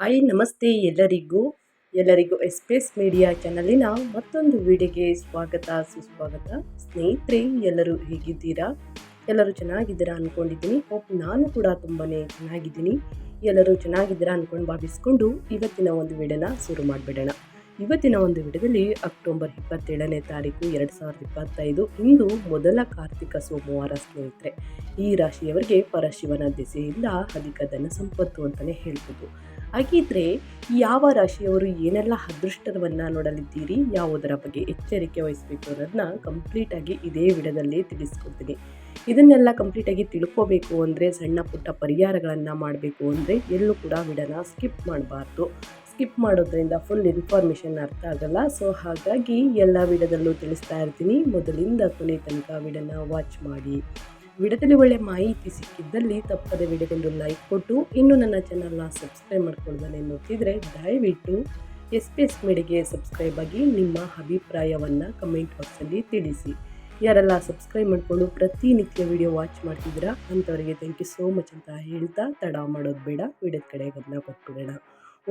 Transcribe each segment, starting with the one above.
Hi, ನಮಸ್ತೆ ಎಲ್ಲರಿಗೂ. ಎಲ್ಲರಿಗೂ ಎಸ್ಪೇಸ್ ಮೀಡಿಯಾ ಚಾನಲಿನ ಮತ್ತೊಂದು ವಿಡಿಯೋಗೆ ಸ್ವಾಗತ, ಸುಸ್ವಾಗತ. ಸ್ನೇಹಿತರೆ, ಎಲ್ಲರೂ ಹೇಗಿದ್ದೀರಾ? ಎಲ್ಲರೂ ಚೆನ್ನಾಗಿದ್ದೀರಾ ಅಂದ್ಕೊಂಡಿದ್ದೀನಿ ಹೋಪ್ ನಾನು ಕೂಡ ತುಂಬಾ ಚೆನ್ನಾಗಿದ್ದೀನಿ. ಎಲ್ಲರೂ ಚೆನ್ನಾಗಿದ್ದೀರಾ ಅಂದ್ಕೊಂಡು ಭಾವಿಸ್ಕೊಂಡು ಇವತ್ತಿನ ಒಂದು ವಿಡಿಯೋನ ಶುರು ಮಾಡಿಬಿಡೋಣ. ಇವತ್ತಿನ ಒಂದು ವಿಡಿಯೋದಲ್ಲಿ ಅಕ್ಟೋಬರ್ ಇಪ್ಪತ್ತೇಳನೇ ತಾರೀಕು ಎರಡು ಸಾವಿರದ ಇಪ್ಪತ್ತೈದು, ಇಂದು ಮೊದಲ ಕಾರ್ತಿಕ ಸೋಮವಾರ ಸ್ನೇಹಿತರೆ. ಈ ರಾಶಿಯವರಿಗೆ ಪರಶಿವನ ದಿಸೆಯಿಂದ ಅಧಿಕ ಧನ ಸಂಪತ್ತು ಅಂತಲೇ ಹೇಳ್ಬೋದು. ಹಾಗಿದ್ರೆ ಯಾವ ರಾಶಿಯವರು ಏನೆಲ್ಲ ಅದೃಷ್ಟವನ್ನು ನೋಡಲಿದ್ದೀರಿ, ಯಾವುದರ ಬಗ್ಗೆ ಎಚ್ಚರಿಕೆ ವಹಿಸಬೇಕು ಅನ್ನೋದನ್ನ ಕಂಪ್ಲೀಟಾಗಿ ಇದೇ ವಿಡದಲ್ಲಿ ತಿಳಿಸ್ಕೊಡ್ತೀನಿ. ಇದನ್ನೆಲ್ಲ ಕಂಪ್ಲೀಟಾಗಿ ತಿಳ್ಕೋಬೇಕು ಅಂದರೆ, ಸಣ್ಣ ಪುಟ್ಟ ಪರಿಹಾರಗಳನ್ನು ಮಾಡಬೇಕು ಅಂದರೆ ಎಲ್ಲೂ ಕೂಡ ವಿಡನ ಸ್ಕಿಪ್ ಮಾಡಬಾರ್ದು. ಸ್ಕಿಪ್ ಮಾಡೋದ್ರಿಂದ ಫುಲ್ ಇನ್ಫಾರ್ಮೇಷನ್ ಅರ್ಥ ಆಗಲ್ಲ. ಸೊ ಹಾಗಾಗಿ ಎಲ್ಲ ವಿಡದಲ್ಲೂ ತಿಳಿಸ್ತಾ ಇರ್ತೀನಿ. ಮೊದಲಿಂದ ಕೊನೆ ತನಕ ವಿಡನ ವಾಚ್ ಮಾಡಿ. ವಿಡಿಯೋದಲ್ಲಿ ಒಳ್ಳೆ ಮಾಹಿತಿ ಸಿಕ್ಕಿದ್ದಲ್ಲಿ ತಪ್ಪದೆ ವಿಡಿಯೋಗೊಂದು ಲೈಕ್ ಕೊಟ್ಟು ಇನ್ನು ನನ್ನ ಚಾನಲ್ನ ಸಬ್ಸ್ಕ್ರೈಬ್ ಮಾಡ್ಕೊಳ್ಳೋದನ್ನೇ ನೋಡ್ತಿದ್ರೆ ದಯವಿಟ್ಟು ಎಸ್ ಪಿ ಎಸ್ ಮೀಡಿಗೆ ಸಬ್ಸ್ಕ್ರೈಬ್ ಆಗಿ ನಿಮ್ಮ ಅಭಿಪ್ರಾಯವನ್ನು ಕಮೆಂಟ್ ಬಾಕ್ಸಲ್ಲಿ ತಿಳಿಸಿ. ಯಾರೆಲ್ಲ ಸಬ್ಸ್ಕ್ರೈಬ್ ಮಾಡಿಕೊಂಡು ಪ್ರತಿನಿತ್ಯ ವಿಡಿಯೋ ವಾಚ್ ಮಾಡ್ತಿದ್ದೀರಾ ಅಂಥವರಿಗೆ ಥ್ಯಾಂಕ್ ಯು ಸೋ ಮಚ್ ಅಂತ ಹೇಳ್ತಾ ತಡ ಮಾಡೋದು ಬೇಡ ವಿಡಿಯೋದ ಕಡೆ ಗಮನ ಕೊಟ್ಬಿಡೋಣ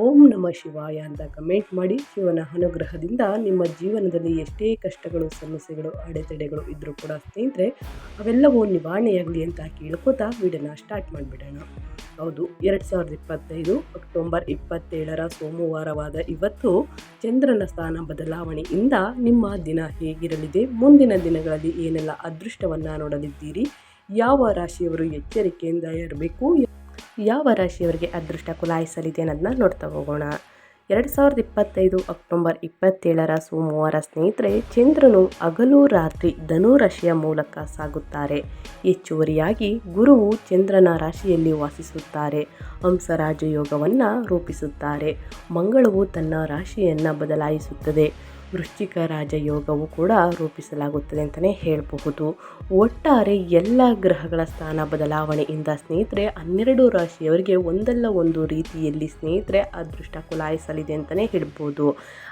ಓಂ ನಮ ಶಿವಾಯ ಅಂತ ಕಮೆಂಟ್ ಮಾಡಿ ಶಿವನ ಅನುಗ್ರಹದಿಂದ ನಿಮ್ಮ ಜೀವನದಲ್ಲಿ ಎಷ್ಟೇ ಕಷ್ಟಗಳು, ಸಮಸ್ಯೆಗಳು, ಅಡೆತಡೆಗಳು ಇದ್ದರೂ ಕೂಡ ಸ್ನೇಹಿತರೆ, ಅವೆಲ್ಲವೂ ನಿವಾರಣೆಯಾಗಲಿ ಅಂತ ಕೇಳ್ಕೋತಾ ವಿಡಿಯೋನ ಸ್ಟಾರ್ಟ್ ಮಾಡಿಬಿಡೋಣ. ಹೌದು, ಎರಡು ಸಾವಿರದ ಇಪ್ಪತ್ತೈದು ಅಕ್ಟೋಬರ್ ಇಪ್ಪತ್ತೇಳರ ಸೋಮವಾರವಾದ ಇವತ್ತು ಚಂದ್ರನ ಸ್ಥಾನ ಬದಲಾವಣೆಯಿಂದ ನಿಮ್ಮ ದಿನ ಹೇಗಿರಲಿದೆ? ಮುಂದಿನ ದಿನಗಳಲ್ಲಿ ಏನೆಲ್ಲ ಅದೃಷ್ಟವನ್ನು ನೋಡಲಿದ್ದೀರಿ? ಯಾವ ರಾಶಿಯವರು ಎಚ್ಚರಿಕೆಯಿಂದ ಇರಬೇಕು? ಯಾವ ರಾಶಿಯವರಿಗೆ ಅದೃಷ್ಟ ಕುಲಾಯಿಸಲಿದೆ ಅನ್ನೋದನ್ನ ನೋಡ್ತಾ ಹೋಗೋಣ. ಎರಡು ಸಾವಿರದ ಇಪ್ಪತ್ತೈದು ಅಕ್ಟೋಬರ್ ಇಪ್ಪತ್ತೇಳರ ಸೋಮವಾರ ಸ್ನೇಹಿತರೆ, ಚಂದ್ರನು ಹಗಲು ರಾತ್ರಿ ಧನು ರಾಶಿಯ ಮೂಲಕ ಸಾಗುತ್ತಾರೆ. ಹೆಚ್ಚುವರಿಯಾಗಿ ಗುರುವು ಚಂದ್ರನ ರಾಶಿಯಲ್ಲಿ ವಾಸಿಸುತ್ತಾರೆ. ಹಂಸರಾಜಯೋಗವನ್ನು ರೂಪಿಸುತ್ತಾರೆ. ಮಂಗಳವು ತನ್ನ ರಾಶಿಯನ್ನು ಬದಲಾಯಿಸುತ್ತದೆ. ವೃಶ್ಚಿಕ ರಾಜಯೋಗವು ಕೂಡ ರೂಪಿಸಲಾಗುತ್ತದೆ ಅಂತಲೇ ಹೇಳಬಹುದು. ಒಟ್ಟಾರೆ ಎಲ್ಲ ಗ್ರಹಗಳ ಸ್ಥಾನ ಬದಲಾವಣೆಯಿಂದ ಸ್ನೇಹಿತರೆ, ಹನ್ನೆರಡು ರಾಶಿಯವರಿಗೆ ಒಂದಲ್ಲ ಒಂದು ರೀತಿಯಲ್ಲಿ ಸ್ನೇಹಿತರೆ ಅದೃಷ್ಟ ಕುಲಾಯಿಸಲಿದೆ ಅಂತಲೇ ಹೇಳ್ಬೋದು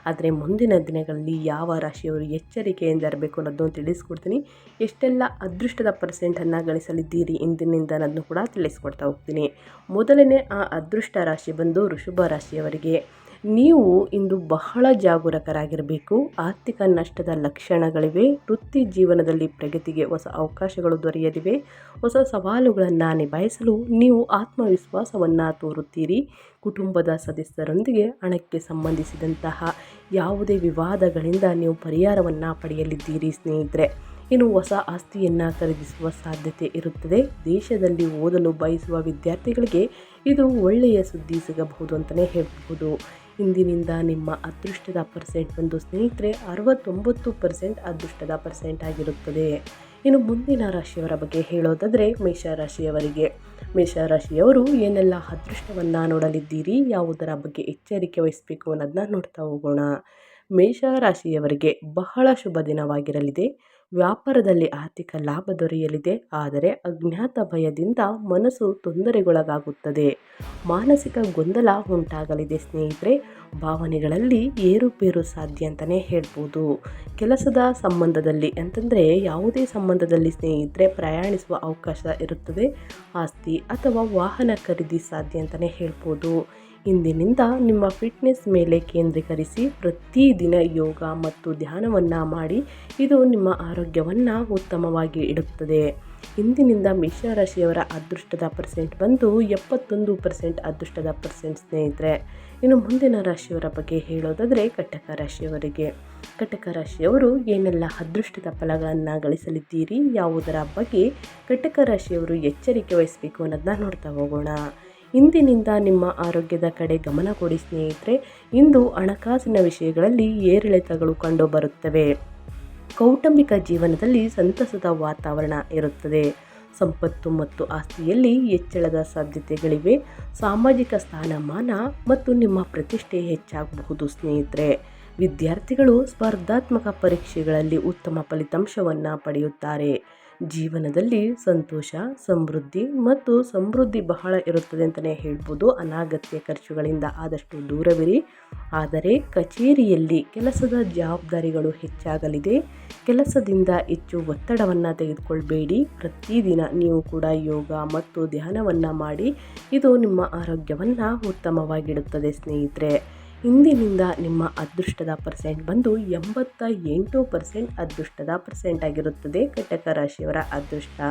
ಆದರೆ ಮುಂದಿನ ದಿನಗಳಲ್ಲಿ ಯಾವ ರಾಶಿಯವರು ಎಚ್ಚರಿಕೆಯಿಂದ ಇರಬೇಕು ಅನ್ನೋದನ್ನು ತಿಳಿಸ್ಕೊಡ್ತೀನಿ. ಎಷ್ಟೆಲ್ಲ ಅದೃಷ್ಟದ ಪರ್ಸೆಂಟನ್ನು ಗಳಿಸಲಿದ್ದೀರಿ ಇಂದಿನಿಂದ ಅನ್ನೋದನ್ನು ಕೂಡ ತಿಳಿಸ್ಕೊಡ್ತಾ ಹೋಗ್ತೀನಿ. ಮೊದಲನೇ ಆ ಅದೃಷ್ಟ ರಾಶಿ ಬಂದು ಋಷಭ ರಾಶಿಯವರಿಗೆ. ನೀವು ಇಂದು ಬಹಳ ಜಾಗರೂಕರಾಗಿರಬೇಕು. ಆರ್ಥಿಕ ನಷ್ಟದ ಲಕ್ಷಣಗಳಿವೆ. ವೃತ್ತಿ ಜೀವನದಲ್ಲಿ ಪ್ರಗತಿಗೆ ಹೊಸ ಅವಕಾಶಗಳು ದೊರೆಯಲಿವೆ. ಹೊಸ ಸವಾಲುಗಳನ್ನು ನಿಭಾಯಿಸಲು ನೀವು ಆತ್ಮವಿಶ್ವಾಸವನ್ನು ತೋರುತ್ತೀರಿ. ಕುಟುಂಬದ ಸದಸ್ಯರೊಂದಿಗೆ ಹಣಕ್ಕೆ ಸಂಬಂಧಿಸಿದಂತಹ ಯಾವುದೇ ವಿವಾದಗಳಿಂದ ನೀವು ಪರಿಹಾರವನ್ನು ಪಡೆಯಲಿದ್ದೀರಿ ಸ್ನೇಹಿತರೆ. ಇನ್ನು ಹೊಸ ಆಸ್ತಿಯನ್ನು ಖರೀದಿಸುವ ಸಾಧ್ಯತೆ ಇರುತ್ತದೆ. ದೇಶದಲ್ಲಿ ಓದಲು ಬಯಸುವ ವಿದ್ಯಾರ್ಥಿಗಳಿಗೆ ಇದು ಒಳ್ಳೆಯ ಸುದ್ದಿ ಸಿಗಬಹುದು ಅಂತಲೇ ಹೇಳಬಹುದು. ಇಂದಿನಿಂದ ನಿಮ್ಮ ಅದೃಷ್ಟದ ಪರ್ಸೆಂಟ್ ಬಂದು ಸ್ನೇಹಿತರೆ ಅರವತ್ತೊಂಬತ್ತು ಪರ್ಸೆಂಟ್ ಅದೃಷ್ಟದ ಪರ್ಸೆಂಟ್ ಆಗಿರುತ್ತದೆ. ಇನ್ನು ಮುಂದಿನ ರಾಶಿಯವರ ಬಗ್ಗೆ ಹೇಳೋದಾದರೆ ಮೇಷರಾಶಿಯವರಿಗೆ ಮೇಷರಾಶಿಯವರು ಏನೆಲ್ಲ ಅದೃಷ್ಟವನ್ನು ನೋಡಲಿದ್ದೀರಿ, ಯಾವುದರ ಬಗ್ಗೆ ಎಚ್ಚರಿಕೆ ವಹಿಸಬೇಕು ಅನ್ನೋದನ್ನ ನೋಡ್ತಾ ಹೋಗೋಣ. ಮೇಷರಾಶಿಯವರಿಗೆ ಬಹಳ ಶುಭ ದಿನವಾಗಿರಲಿದೆ. ವ್ಯಾಪಾರದಲ್ಲಿ ಆರ್ಥಿಕ ಲಾಭ ದೊರೆಯಲಿದೆ. ಆದರೆ ಅಜ್ಞಾತ ಭಯದಿಂದ ಮನಸ್ಸು ತೊಂದರೆಗೊಳಗಾಗುತ್ತದೆ. ಮಾನಸಿಕ ಗೊಂದಲ ಉಂಟಾಗಲಿದೆ ಸ್ನೇಹಿತರೆ. ಭಾವನೆಗಳಲ್ಲಿ ಏರುಪೇರು ಸಾಧ್ಯ ಅಂತಲೇ ಹೇಳ್ಬೋದು. ಕೆಲಸದ ಸಂಬಂಧದಲ್ಲಿ ಅಂತಂದರೆ ಯಾವುದೇ ಸಂಬಂಧದಲ್ಲಿ ಸ್ನೇಹಿತರೆ ಪ್ರಯಾಣಿಸುವ ಅವಕಾಶ ಇರುತ್ತದೆ. ಆಸ್ತಿ ಅಥವಾ ವಾಹನ ಖರೀದಿ ಸಾಧ್ಯ ಅಂತಲೇ ಹೇಳ್ಬೋದು. ಇಂದಿನಿಂದ ನಿಮ್ಮ ಫಿಟ್ನೆಸ್ ಮೇಲೆ ಕೇಂದ್ರೀಕರಿಸಿ ಪ್ರತಿದಿನ ಯೋಗ ಮತ್ತು ಧ್ಯಾನವನ್ನು ಮಾಡಿ, ಇದು ನಿಮ್ಮ ಆರೋಗ್ಯವನ್ನು ಉತ್ತಮವಾಗಿ ಇಡುತ್ತದೆ. ಇಂದಿನಿಂದ ಮೇಷರಾಶಿಯವರ ಅದೃಷ್ಟದ ಪರ್ಸೆಂಟ್ ಬಂದು ಎಪ್ಪತ್ತೊಂದು ಪರ್ಸೆಂಟ್ ಅದೃಷ್ಟದ ಪರ್ಸೆಂಟ್ ಸ್ನೇಹಿತರೆ. ಇನ್ನು ಮುಂದಿನ ರಾಶಿಯವರ ಬಗ್ಗೆ ಹೇಳೋದಾದರೆ ಕಟಕ ರಾಶಿಯವರಿಗೆ. ಕಟಕ ರಾಶಿಯವರು ಏನೆಲ್ಲ ಅದೃಷ್ಟದ ಫಲಗಳನ್ನು ಗಳಿಸಲಿದ್ದೀರಿ, ಯಾವುದರ ಬಗ್ಗೆ ಕಟಕ ರಾಶಿಯವರು ಎಚ್ಚರಿಕೆ ವಹಿಸಬೇಕು ಅನ್ನೋದನ್ನ ನೋಡ್ತಾ ಹೋಗೋಣ. ಇಂದಿನಿಂದ ನಿಮ್ಮ ಆರೋಗ್ಯದ ಕಡೆ ಗಮನ ಕೊಡಿ ಸ್ನೇಹಿತರೆ, ಇಂದು ಹಣಕಾಸಿನ ವಿಷಯಗಳಲ್ಲಿ ಏರಿಳಿತಗಳು ಕಂಡುಬರುತ್ತವೆ. ಕೌಟುಂಬಿಕ ಜೀವನದಲ್ಲಿ ಸಂತಸದ ವಾತಾವರಣ ಇರುತ್ತದೆ. ಸಂಪತ್ತು ಮತ್ತು ಆಸ್ತಿಯಲ್ಲಿ ಹೆಚ್ಚಳದ ಸಾಧ್ಯತೆಗಳಿವೆ. ಸಾಮಾಜಿಕ ಸ್ಥಾನಮಾನ ಮತ್ತು ನಿಮ್ಮ ಪ್ರತಿಷ್ಠೆ ಹೆಚ್ಚಾಗಬಹುದು ಸ್ನೇಹಿತರೆ. ವಿದ್ಯಾರ್ಥಿಗಳು ಸ್ಪರ್ಧಾತ್ಮಕ ಪರೀಕ್ಷೆಗಳಲ್ಲಿ ಉತ್ತಮ ಫಲಿತಾಂಶವನ್ನು ಪಡೆಯುತ್ತಾರೆ. ಜೀವನದಲ್ಲಿ ಸಂತೋಷ, ಸಮೃದ್ಧಿ ಮತ್ತು ಸಮೃದ್ಧಿ ಬಹಳ ಇರುತ್ತದೆ ಅಂತಲೇ ಹೇಳ್ಬೋದು. ಅನಾಗತ್ಯ ಖರ್ಚುಗಳಿಂದ ಆದಷ್ಟು ದೂರವಿರಿ. ಆದರೆ ಕಚೇರಿಯಲ್ಲಿ ಕೆಲಸದ ಜವಾಬ್ದಾರಿಗಳು ಹೆಚ್ಚಾಗಲಿದೆ. ಕೆಲಸದಿಂದ ಹೆಚ್ಚು ಒತ್ತಡವನ್ನು ತೆಗೆದುಕೊಳ್ಬೇಡಿ. ಪ್ರತಿದಿನ ನೀವು ಕೂಡ ಯೋಗ ಮತ್ತು ಧ್ಯಾನವನ್ನು ಮಾಡಿ. ಇದು ನಿಮ್ಮ ಆರೋಗ್ಯವನ್ನು ಉತ್ತಮವಾಗಿಡುತ್ತದೆ ಸ್ನೇಹಿತರೆ. ಇಂದಿನಿಂದ ನಿಮ್ಮ ಅದೃಷ್ಟದ ಪರ್ಸೆಂಟ್ ಬಂದು ಎಂಬತ್ತ ಎಂಟು ಪರ್ಸೆಂಟ್ ಅದೃಷ್ಟದ ಪರ್ಸೆಂಟ್ ಆಗಿರುತ್ತದೆ. ಕಟಕ ರಾಶಿಯವರ ಅದೃಷ್ಟ.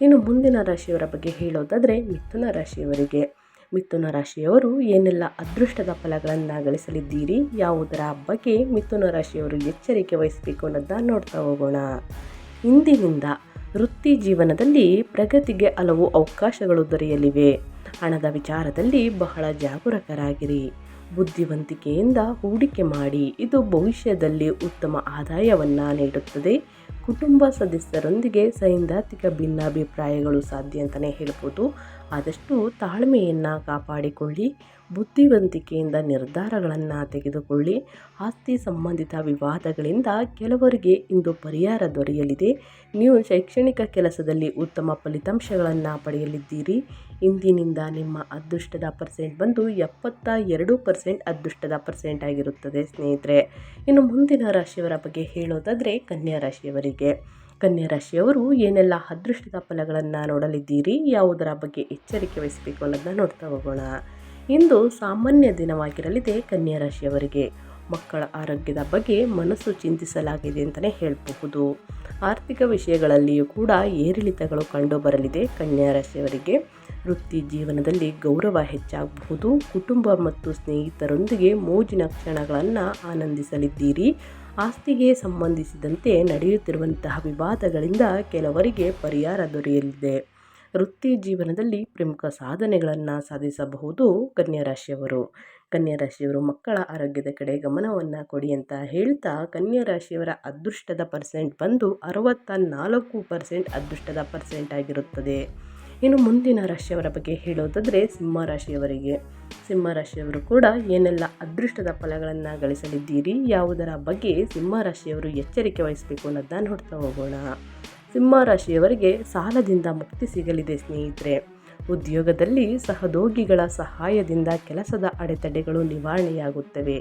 ಇನ್ನು ಮುಂದಿನ ರಾಶಿಯವರ ಬಗ್ಗೆ ಹೇಳೋದಾದರೆ ಮಿಥುನ ರಾಶಿಯವರಿಗೆ. ಮಿಥುನ ರಾಶಿಯವರು ಏನೆಲ್ಲ ಅದೃಷ್ಟದ ಫಲಗಳನ್ನು ಗಳಿಸಲಿದ್ದೀರಿ ಯಾವುದರ ಬಗ್ಗೆ ಮಿಥುನ ರಾಶಿಯವರು ಎಚ್ಚರಿಕೆ ವಹಿಸಬೇಕು ಅನ್ನೋದನ್ನ ನೋಡ್ತಾ ಹೋಗೋಣ. ಇಂದಿನಿಂದ ವೃತ್ತಿ ಜೀವನದಲ್ಲಿ ಪ್ರಗತಿಗೆ ಹಲವು ಅವಕಾಶಗಳು ದೊರೆಯಲಿವೆ. ಹಣದ ವಿಚಾರದಲ್ಲಿ ಬಹಳ ಜಾಗರೂಕರಾಗಿರಿ. ಬುದ್ಧಿವಂತಿಕೆಯಿಂದ ಹೂಡಿಕೆ ಮಾಡಿ, ಇದು ಭವಿಷ್ಯದಲ್ಲಿ ಉತ್ತಮ ಆದಾಯವನ್ನು ನೀಡುತ್ತದೆ. ಕುಟುಂಬ ಸದಸ್ಯರೊಂದಿಗೆ ಸೈದ್ಧಾಂತಿಕ ಭಿನ್ನಾಭಿಪ್ರಾಯಗಳು ಸಾಧ್ಯ ಅಂತಲೇ ಹೇಳ್ಬೋದು. ಆದಷ್ಟು ತಾಳ್ಮೆಯನ್ನು ಕಾಪಾಡಿಕೊಳ್ಳಿ, ಬುದ್ಧಿವಂತಿಕೆಯಿಂದ ನಿರ್ಧಾರಗಳನ್ನು ತೆಗೆದುಕೊಳ್ಳಿ. ಆಸ್ತಿ ಸಂಬಂಧಿತ ವಿವಾದಗಳಿಂದ ಕೆಲವರಿಗೆ ಇಂದು ಪರಿಹಾರ ದೊರೆಯಲಿದೆ. ನೀವು ಶೈಕ್ಷಣಿಕ ಕೆಲಸದಲ್ಲಿ ಉತ್ತಮ ಫಲಿತಾಂಶಗಳನ್ನು ಪಡೆಯಲಿದ್ದೀರಿ. ಇಂದಿನಿಂದ ನಿಮ್ಮ ಅದೃಷ್ಟದ ಪರ್ಸೆಂಟ್ ಬಂದು ಎಪ್ಪತ್ತ ಎರಡು ಪರ್ಸೆಂಟ್ ಅದೃಷ್ಟದ ಪರ್ಸೆಂಟ್ ಆಗಿರುತ್ತದೆ ಸ್ನೇಹಿತರೆ. ಇನ್ನು ಮುಂದಿನ ರಾಶಿಯವರ ಬಗ್ಗೆ ಹೇಳೋದಾದರೆ ಕನ್ಯಾ ರಾಶಿಯವರಿಗೆ. ಕನ್ಯಾ ರಾಶಿಯವರು ಏನೆಲ್ಲ ಅದೃಷ್ಟದ ಫಲಗಳನ್ನು ನೋಡಲಿದ್ದೀರಿ? ಯಾವುದರ ಬಗ್ಗೆ ಎಚ್ಚರಿಕೆ ವಹಿಸಬೇಕು ಅನ್ನೋದನ್ನ ನೋಡ್ತಾ ಹೋಗೋಣ. ಇಂದು ಸಾಮಾನ್ಯ ದಿನವಾಗಿರಲಿದೆ ಕನ್ಯಾ ರಾಶಿಯವರಿಗೆ. ಮಕ್ಕಳ ಆರೋಗ್ಯದ ಬಗ್ಗೆ ಮನಸ್ಸು ಚಿಂತಿಸಲಾಗಿದೆ ಅಂತಲೇ ಹೇಳಬಹುದು. ಆರ್ಥಿಕ ವಿಷಯಗಳಲ್ಲಿಯೂ ಕೂಡ ಏರಿಳಿತಗಳು ಕಂಡು ಬರಲಿದೆ ಕನ್ಯಾ ರಾಶಿಯವರಿಗೆ. ವೃತ್ತಿ ಜೀವನದಲ್ಲಿ ಗೌರವ ಹೆಚ್ಚಾಗಬಹುದು. ಕುಟುಂಬ ಮತ್ತು ಸ್ನೇಹಿತರೊಂದಿಗೆ ಮೋಜಿನ ಕ್ಷಣಗಳನ್ನು ಆನಂದಿಸಲಿದ್ದೀರಿ. ಆಸ್ತಿಗೆ ಸಂಬಂಧಿಸಿದಂತೆ ನಡೆಯುತ್ತಿರುವಂತಹ ವಿವಾದಗಳಿಂದ ಕೆಲವರಿಗೆ ಪರಿಹಾರ ದೊರೆಯಲಿದೆ. ವೃತ್ತಿ ಜೀವನದಲ್ಲಿ ಪ್ರಮುಖ ಸಾಧನೆಗಳನ್ನು ಸಾಧಿಸಬಹುದು ಕನ್ಯಾ ರಾಶಿಯವರು ಕನ್ಯಾ ರಾಶಿಯವರು ಮಕ್ಕಳ ಆರೋಗ್ಯದ ಕಡೆ ಗಮನವನ್ನು ಕೊಡಿ ಅಂತ ಹೇಳ್ತಾ ಕನ್ಯಾರಾಶಿಯವರ ಅದೃಷ್ಟದ ಪರ್ಸೆಂಟ್ ಬಂದು ಅರವತ್ತ ನಾಲ್ಕು ಪರ್ಸೆಂಟ್ ಅದೃಷ್ಟದ ಪರ್ಸೆಂಟ್ ಆಗಿರುತ್ತದೆ. ಇನ್ನು ಮುಂದಿನ ರಾಶಿಯವರ ಬಗ್ಗೆ ಹೇಳೋದಾದರೆ ಸಿಂಹ ರಾಶಿಯವರು ಕೂಡ ಏನೆಲ್ಲ ಅದೃಷ್ಟದ ಫಲಗಳನ್ನು ಗಳಿಸಲಿದ್ದೀರಿ, ಯಾವುದರ ಬಗ್ಗೆ ಸಿಂಹ ರಾಶಿಯವರು ಎಚ್ಚರಿಕೆ ವಹಿಸಬೇಕು ಅನ್ನೋದನ್ನ ನೋಡ್ತಾ ಹೋಗೋಣ. ಸಿಂಹ ರಾಶಿಯವರಿಗೆ ಸಾಲದಿಂದ ಮುಕ್ತಿ ಸಿಗಲಿದೆ ಸ್ನೇಹಿತರೆ. ಉದ್ಯೋಗದಲ್ಲಿ ಸಹೋದ್ಯೋಗಿಗಳ ಸಹಾಯದಿಂದ ಕೆಲಸದ ಅಡೆತಡೆಗಳು ನಿವಾರಣೆಯಾಗುತ್ತವೆ.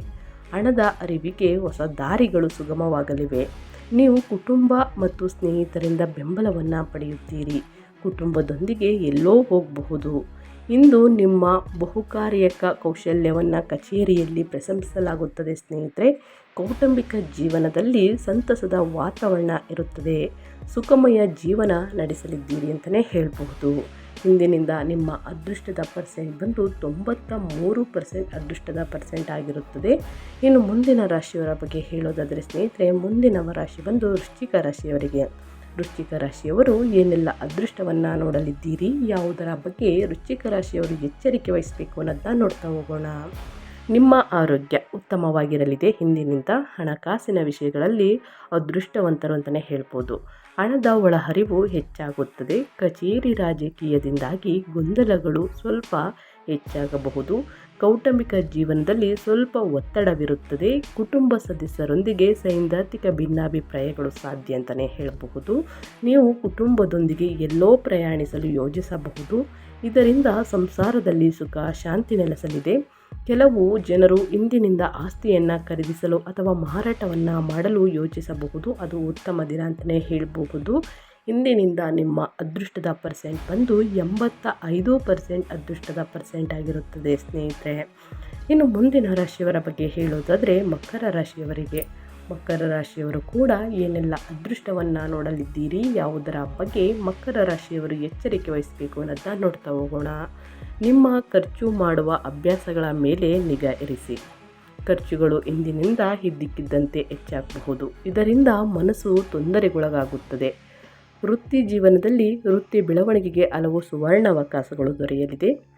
ಹಣದ ಅರಿವಿಗೆ ಹೊಸ ದಾರಿಗಳು ಸುಗಮವಾಗಲಿವೆ. ನೀವು ಕುಟುಂಬ ಮತ್ತು ಸ್ನೇಹಿತರಿಂದ ಬೆಂಬಲವನ್ನು ಪಡೆಯುತ್ತೀರಿ. ಕುಟುಂಬದೊಂದಿಗೆ ಎಲ್ಲೋ ಹೋಗಬಹುದು. ಇಂದು ನಿಮ್ಮ ಬಹುಕಾರ್ಯಕ ಕೌಶಲ್ಯವನ್ನು ಕಚೇರಿಯಲ್ಲಿ ಪ್ರಶಂಸಿಸಲಾಗುತ್ತದೆ ಸ್ನೇಹಿತರೆ. ಕೌಟುಂಬಿಕ ಜೀವನದಲ್ಲಿ ಸಂತಸದ ವಾತಾವರಣ ಇರುತ್ತದೆ. ಸುಖಮಯ ಜೀವನ ನಡೆಸಲಿದ್ದೀರಿ ಅಂತಲೇ ಹೇಳಬಹುದು. ಇಂದಿನಿಂದ ನಿಮ್ಮ ಅದೃಷ್ಟದ ಪರ್ಸೆಂಟ್ ಬಂದು ತೊಂಬತ್ತ ಮೂರು ಪರ್ಸೆಂಟ್ ಅದೃಷ್ಟದ ಪರ್ಸೆಂಟ್ ಆಗಿರುತ್ತದೆ. ಇನ್ನು ಮುಂದಿನ ರಾಶಿಯವರ ಬಗ್ಗೆ ಹೇಳೋದಾದರೆ ಸ್ನೇಹಿತರೆ ಮುಂದಿನ ರಾಶಿ ಬಂದು ವೃಶ್ಚಿಕ ರಾಶಿಯವರಿಗೆ. ವೃಶ್ಚಿಕ ರಾಶಿಯವರು ಏನೆಲ್ಲ ಅದೃಷ್ಟವನ್ನು ನೋಡಲಿದ್ದೀರಿ? ಯಾವುದರ ಬಗ್ಗೆ ವೃಶ್ಚಿಕ ರಾಶಿಯವರು ಎಚ್ಚರಿಕೆ ವಹಿಸಬೇಕು ಅನ್ನೋದನ್ನ ನೋಡ್ತಾ ಹೋಗೋಣ. ನಿಮ್ಮ ಆರೋಗ್ಯ ಉತ್ತಮವಾಗಿರಲಿದೆ. ಹಿಂದಿನಿಂದ ಹಣಕಾಸಿನ ವಿಷಯಗಳಲ್ಲಿ ಅದೃಷ್ಟವಂತರು ಅಂತಲೇ ಹೇಳ್ಬೋದು. ಹಣದ ಒಳಹರಿವು ಹೆಚ್ಚಾಗುತ್ತದೆ. ಕಚೇರಿ ರಾಜಕೀಯದಿಂದಾಗಿ ಗೊಂದಲಗಳು ಸ್ವಲ್ಪ ಹೆಚ್ಚಾಗಬಹುದು. ಕೌಟುಂಬಿಕ ಜೀವನದಲ್ಲಿ ಸ್ವಲ್ಪ ಒತ್ತಡವಿರುತ್ತದೆ. ಕುಟುಂಬ ಸದಸ್ಯರೊಂದಿಗೆ ಸೈದ್ಧಾಂತಿಕ ಭಿನ್ನಾಭಿಪ್ರಾಯಗಳು ಸಾಧ್ಯ ಅಂತಲೇ ಹೇಳಬಹುದು. ನೀವು ಕುಟುಂಬದೊಂದಿಗೆ ಎಲ್ಲೋ ಪ್ರಯಾಣಿಸಲು ಯೋಜಿಸಬಹುದು. ಇದರಿಂದ ಸಂಸಾರದಲ್ಲಿ ಸುಖ, ಶಾಂತಿ ನೆಲೆಸಲಿದೆ. ಕೆಲವು ಜನರು ಇಂದಿನಿಂದ ಆಸ್ತಿಯನ್ನು ಖರೀದಿಸಲು ಅಥವಾ ಮಾರಾಟವನ್ನು ಮಾಡಲು ಯೋಚಿಸಬಹುದು ಅದು ಉತ್ತಮ ದಿನ ಅಂತಲೇ ಹೇಳಬಹುದು. ಇಂದಿನಿಂದ ನಿಮ್ಮ ಅದೃಷ್ಟದ ಪರ್ಸೆಂಟ್ ಬಂದು ಎಂಬತ್ತ ಐದು ಪರ್ಸೆಂಟ್ ಅದೃಷ್ಟದ ಪರ್ಸೆಂಟ್ ಆಗಿರುತ್ತದೆ, ಸ್ನೇಹಿತರೆ. ಇನ್ನು ಮುಂದಿನ ರಾಶಿಯವರ ಬಗ್ಗೆ ಹೇಳೋದಾದರೆ ಮಕರ ರಾಶಿಯವರಿಗೆ. ಮಕರ ರಾಶಿಯವರು ಕೂಡ ಏನೆಲ್ಲ ಅದೃಷ್ಟವನ್ನು ನೋಡಲಿದ್ದೀರಿ, ಯಾವುದರ ಬಗ್ಗೆ ಮಕರ ರಾಶಿಯವರು ಎಚ್ಚರಿಕೆ ವಹಿಸಬೇಕು ಅನ್ನೋದನ್ನ ನೋಡ್ತಾ ಹೋಗೋಣ. ನಿಮ್ಮ ಖರ್ಚು ಮಾಡುವ ಅಭ್ಯಾಸಗಳ ಮೇಲೆ ನಿಗಾ ಇರಿಸಿ. ಖರ್ಚುಗಳು ಇಂದಿನಿಂದ ಇದ್ದಕ್ಕಿದ್ದಂತೆ ಹೆಚ್ಚಾಗಬಹುದು. ಇದರಿಂದ ಮನಸ್ಸು ತೊಂದರೆಗೊಳಗಾಗುತ್ತದೆ. ವೃತ್ತಿ ಜೀವನದಲ್ಲಿ ವೃತ್ತಿ ಬೆಳವಣಿಗೆಗೆ ಹಲವು ಸುವರ್ಣಾವಕಾಶಗಳು ದೊರೆಯಲಿದೆ.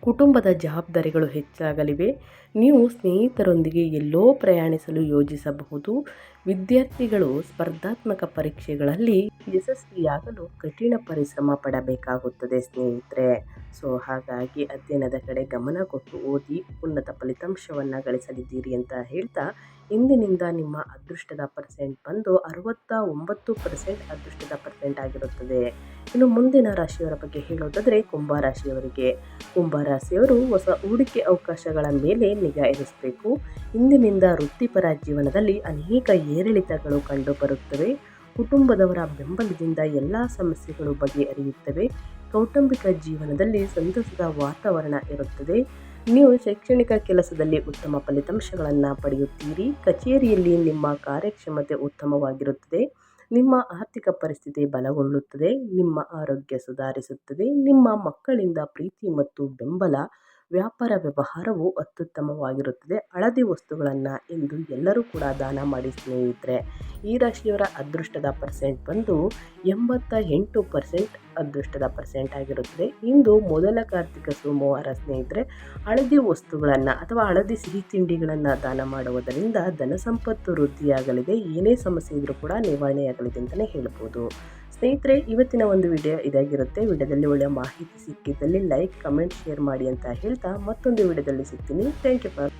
ಕುಟುಂಬದ ಜವಾಬ್ದಾರಿಗಳು ಹೆಚ್ಚಾಗಲಿವೆ. ನೀವು ಸ್ನೇಹಿತರೊಂದಿಗೆ ಎಲ್ಲೋ ಪ್ರಯಾಣಿಸಲು ಯೋಜಿಸಬಹುದು. ವಿದ್ಯಾರ್ಥಿಗಳು ಸ್ಪರ್ಧಾತ್ಮಕ ಪರೀಕ್ಷೆಗಳಲ್ಲಿ ಯಶಸ್ವಿಯಾಗಲು ಕಠಿಣ ಪರಿಶ್ರಮ ಪಡಬೇಕಾಗುತ್ತದೆ ಸ್ನೇಹಿತರೆ. ಸೊ, ಹಾಗಾಗಿ ಅಧ್ಯಯನದ ಕಡೆ ಗಮನ ಕೊಟ್ಟು ಓದಿ ಉನ್ನತ ಫಲಿತಾಂಶವನ್ನು ಗಳಿಸಲಿದ್ದೀರಿ ಅಂತ ಹೇಳ್ತಾ ಇಂದಿನಿಂದ ನಿಮ್ಮ ಅದೃಷ್ಟದ ಪರ್ಸೆಂಟ್ ಬಂದು ಅರವತ್ತ ಒಂಬತ್ತು ಪರ್ಸೆಂಟ್ ಅದೃಷ್ಟದ ಪರ್ಸೆಂಟ್ ಆಗಿರುತ್ತದೆ. ಇನ್ನು ಮುಂದಿನ ರಾಶಿಯವರ ಬಗ್ಗೆ ಹೇಳೋದಾದರೆ ಕುಂಭ ರಾಶಿಯವರಿಗೆ. ಕುಂಭ ರಾಶಿಯವರು ಹೊಸ ಹೂಡಿಕೆ ಅವಕಾಶಗಳ ಮೇಲೆ ನಿಗಾ ಇರಿಸಬೇಕು. ಇಂದಿನಿಂದ ವೃತ್ತಿಪರ ಜೀವನದಲ್ಲಿ ಅನೇಕ ಏರಿಳಿತಗಳು ಕಂಡುಬರುತ್ತವೆ. ಕುಟುಂಬದವರ ಬೆಂಬಲದಿಂದ ಎಲ್ಲ ಸಮಸ್ಯೆಗಳು ಬಗೆಹರಿಯುತ್ತವೆ. ಕೌಟುಂಬಿಕ ಜೀವನದಲ್ಲಿ ಸಂತಸದ ವಾತಾವರಣ ಇರುತ್ತದೆ. ನೀವು ಶೈಕ್ಷಣಿಕ ಕೆಲಸದಲ್ಲಿ ಉತ್ತಮ ಫಲಿತಾಂಶಗಳನ್ನು ಪಡೆಯುತ್ತೀರಿ. ಕಚೇರಿಯಲ್ಲಿ ನಿಮ್ಮ ಕಾರ್ಯಕ್ಷಮತೆ ಉತ್ತಮವಾಗಿರುತ್ತದೆ. ನಿಮ್ಮ ಆರ್ಥಿಕ ಪರಿಸ್ಥಿತಿ ಬಲಗೊಳ್ಳುತ್ತದೆ. ನಿಮ್ಮ ಆರೋಗ್ಯ ಸುಧಾರಿಸುತ್ತದೆ. ನಿಮ್ಮ ಮಕ್ಕಳಿಂದ ಪ್ರೀತಿ ಮತ್ತು ಬೆಂಬಲ ವ್ಯಾಪಾರ ವ್ಯವಹಾರವು ಅತ್ಯುತ್ತಮವಾಗಿರುತ್ತದೆ. ಹಳದಿ ವಸ್ತುಗಳನ್ನು ಇಂದು ಎಲ್ಲರೂ ಕೂಡ ದಾನ ಮಾಡಿ ಸ್ನೇಹಿತರೆ, ಈ ರಾಶಿಯವರ ಅದೃಷ್ಟದ ಪರ್ಸೆಂಟ್ ಬಂದು ಎಂಬತ್ತ ಎಂಟು ಪರ್ಸೆಂಟ್ ಅದೃಷ್ಟದ ಪರ್ಸೆಂಟ್ ಆಗಿರುತ್ತದೆ. ಇಂದು ಮೊದಲ ಕಾರ್ತಿಕ ಸೋಮವಾರ ಸ್ನೇಹಿತರೆ, ಹಳದಿ ವಸ್ತುಗಳನ್ನು ಅಥವಾ ಹಳದಿ ಸಿಹಿ ತಿಂಡಿಗಳನ್ನು ದಾನ ಮಾಡುವುದರಿಂದ ಧನ ಸಂಪತ್ತು ವೃದ್ಧಿಯಾಗಲಿದೆ. ಏನೇ ಸಮಸ್ಯೆ ಇದ್ದರೂ ಕೂಡ ನಿವಾರಣೆಯಾಗಲಿದೆ ಅಂತಲೇ ಹೇಳ್ಬೋದು. ಸ್ನೇಹಿತರೆ, ಇವತ್ತಿನ ಒಂದು ವಿಡಿಯೋ ಇದಾಗಿರುತ್ತೆ. ವಿಡಿಯೋದಲ್ಲಿ ಒಳ್ಳೆಯ ಮಾಹಿತಿ ಸಿಕ್ಕಿದ್ದಲ್ಲಿ ಲೈಕ್, ಕಮೆಂಟ್, ಶೇರ್ ಮಾಡಿ ಅಂತ ಹೇಳ್ತಾ ಮತ್ತೊಂದು ವಿಡಿಯೋದಲ್ಲಿ ಸಿಗ್ತೀನಿ. Thank you for